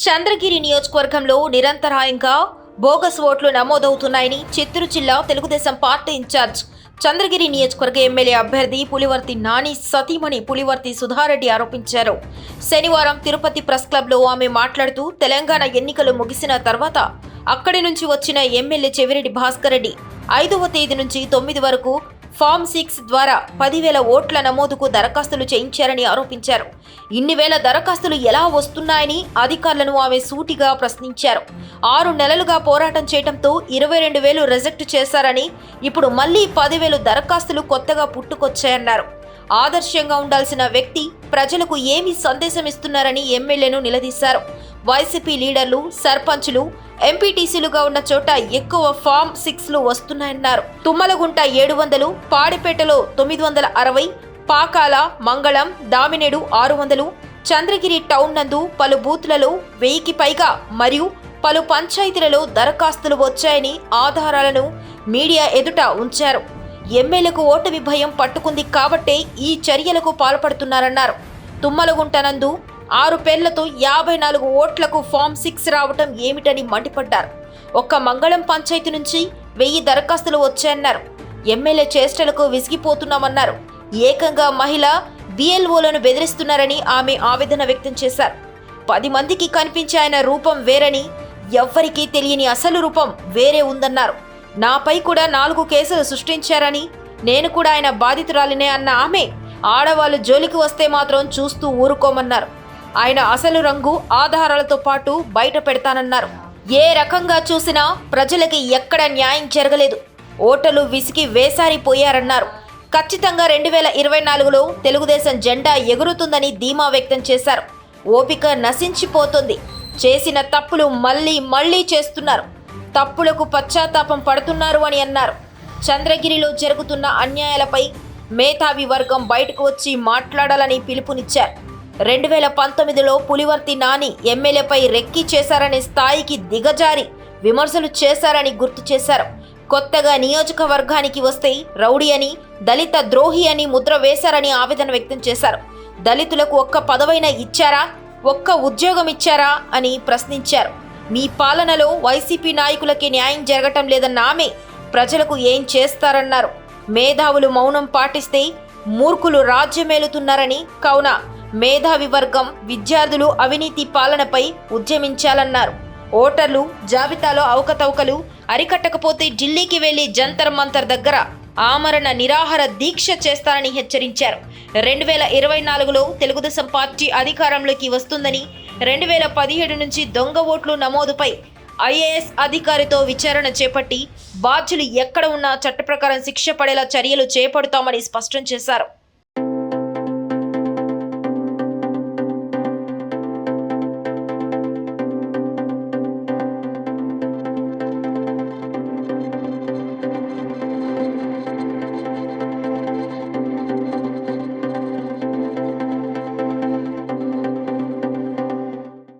చంద్రగిరి నియోజకవర్గంలో నిరంతరాయంగా బోగస్ ఓట్లు నమోదవుతున్నాయని చిత్తూరు జిల్లా తెలుగుదేశం పార్టీ ఇన్ఛార్జ్ చంద్రగిరి నియోజకవర్గ ఎమ్మెల్యే అభ్యర్థి పులివర్తి నాని సతీమణి పులివర్తి సుధారెడ్డి ఆరోపించారు. శనివారం తిరుపతి ప్రెస్ క్లబ్లో ఆమె మాట్లాడుతూ తెలంగాణ ఎన్నికలు ముగిసిన తర్వాత అక్కడి నుంచి వచ్చిన ఎమ్మెల్యే చెవిరెడ్డి భాస్కర్ రెడ్డి ఐదవ తేదీ నుంచి తొమ్మిది వరకు ఫామ్ సిక్స్ ద్వారా పదివేల ఓట్ల నమోదుకు దరఖాస్తులు చేయించారని ఆరోపించారు. ఇన్ని వేల దరఖాస్తులు ఎలా వస్తున్నాయని అధికారులను ఆమె సూటిగా ప్రశ్నించారు. ఆరు నెలలుగా పోరాటం చేయడంతో ఇరవై రెండు వేలు రిజెక్ట్ చేశారని ఇప్పుడు మళ్ళీ పదివేలు దరఖాస్తులు కొత్తగా పుట్టుకొచ్చాయన్నారు. ఆదర్శంగా ఉండాల్సిన వ్యక్తి ప్రజలకు ఏమి సందేశం ఇస్తున్నారని ఎమ్మెల్యేను నిలదీశారు. వైసీపీ లీడర్లు సర్పంచులు ఎంపీటీసీలుగా ఉన్న చోట ఎక్కువ ఫామ్ సిక్స్లు వస్తున్నాయన్నారు. తుమ్మలగుంట ఏడు వందలు పాడిపేటలో తొమ్మిది వందల అరవై పాకాల మంగళం దామినేడు ఆరు వందలు చంద్రగిరి టౌన్ నందు పలు బూత్లలో వెయ్యికి పైగా మరియు పలు పంచాయతీలలో దరఖాస్తులు వచ్చాయని ఆధారాలను మీడియా ఎదుట ఉంచారు. ఎమ్మెల్యేలకు ఓటమి భయం పట్టుకుంది కాబట్టే ఈ చర్యలకు పాల్పడుతున్నారన్నారు. తుమ్మలగుంట నందు ఆరు పేర్లతో యాభై నాలుగు ఓట్లకు ఫామ్ సిక్స్ రావటం ఏమిటని మండిపడ్డారు. ఒక్క మంగళం పంచాయతీ నుంచి వెయ్యి దరఖాస్తులు వచ్చాయన్నారు. ఎమ్మెల్యే చేష్టలకు విసిగిపోతున్నామన్నారు. ఏకంగా మహిళ బిఎల్ఓలను బెదిరిస్తున్నారని ఆమె ఆవేదన వ్యక్తం చేశారు. పది మందికి కనిపించే ఆయన రూపం వేరని ఎవ్వరికీ తెలియని అసలు రూపం వేరే ఉందన్నారు. నాపై కూడా నాలుగు కేసులు సృష్టించారని నేను కూడా ఆయన బాధితురాలినే అన్న ఆమె ఆడవాళ్ళు జోలికి వస్తే మాత్రం చూస్తూ ఊరుకోమన్నారు. ఆయన అసలు రంగు ఆధారాలతో పాటు బయట పెడతానన్నారు. ఏ రకంగా చూసినా ప్రజలకి ఎక్కడ న్యాయం జరగలేదు. ఓటలు విసిగి వేసారిపోయారన్నారు. ఖచ్చితంగా రెండు వేల ఇరవై నాలుగులో తెలుగుదేశం జెండా ఎగురుతుందని ధీమా వ్యక్తం చేశారు. ఓపిక నశించిపోతుంది. చేసిన తప్పులు మళ్ళీ మళ్ళీ చేస్తున్నారు. తప్పులకు పశ్చాత్తాపం పడుతున్నారు అని అన్నారు. చంద్రగిరిలో జరుగుతున్న అన్యాయాలపై మేధావి వర్గం బయటకు వచ్చి మాట్లాడాలని పిలుపునిచ్చారు. రెండు వేల పంతొమ్మిదిలో పులివర్తి నాని ఎమ్మెల్యేపై రెక్కి చేశారనే స్థాయికి దిగజారి విమర్శలు చేశారని గుర్తు చేశారు. కొత్తగా నియోజకవర్గానికి వస్తే రౌడీ అని దళిత ద్రోహి అని ముద్ర వేశారని ఆవేదన వ్యక్తం చేశారు. దళితులకు ఒక్క పదవైన ఇచ్చారా? ఒక్క ఉద్యోగం ఇచ్చారా? అని ప్రశ్నించారు. మీ పాలనలో వైసీపీ నాయకులకి న్యాయం జరగటం లేదన్న ఆమె ప్రజలకు ఏం చేస్తారన్నారు. మేధావులు మౌనం పాటిస్తే మూర్ఖులు రాజ్యమేలుతున్నారని కావున మేధావి వర్గం విద్యార్థులు అవినీతి పాలనపై ఉద్యమించాలన్నారు. ఓటర్లు జాబితాలో అవకతవకలు అరికట్టకపోతే ఢిల్లీకి వెళ్ళి జంతర్ మంతర్ దగ్గర ఆమరణ నిరాహార దీక్ష చేస్తారని హెచ్చరించారు. రెండు వేల ఇరవై నాలుగులో తెలుగుదేశం పార్టీ అధికారంలోకి వస్తుందని రెండు వేల పదిహేడు నుంచి దొంగ ఓట్లు నమోదుపై ఐఏఎస్ అధికారితో విచారణ చేపట్టి బాధ్యులు ఎక్కడ ఉన్నా చట్ట ప్రకారం శిక్ష పడేలా చర్యలు చేపడతామని స్పష్టం చేశారు.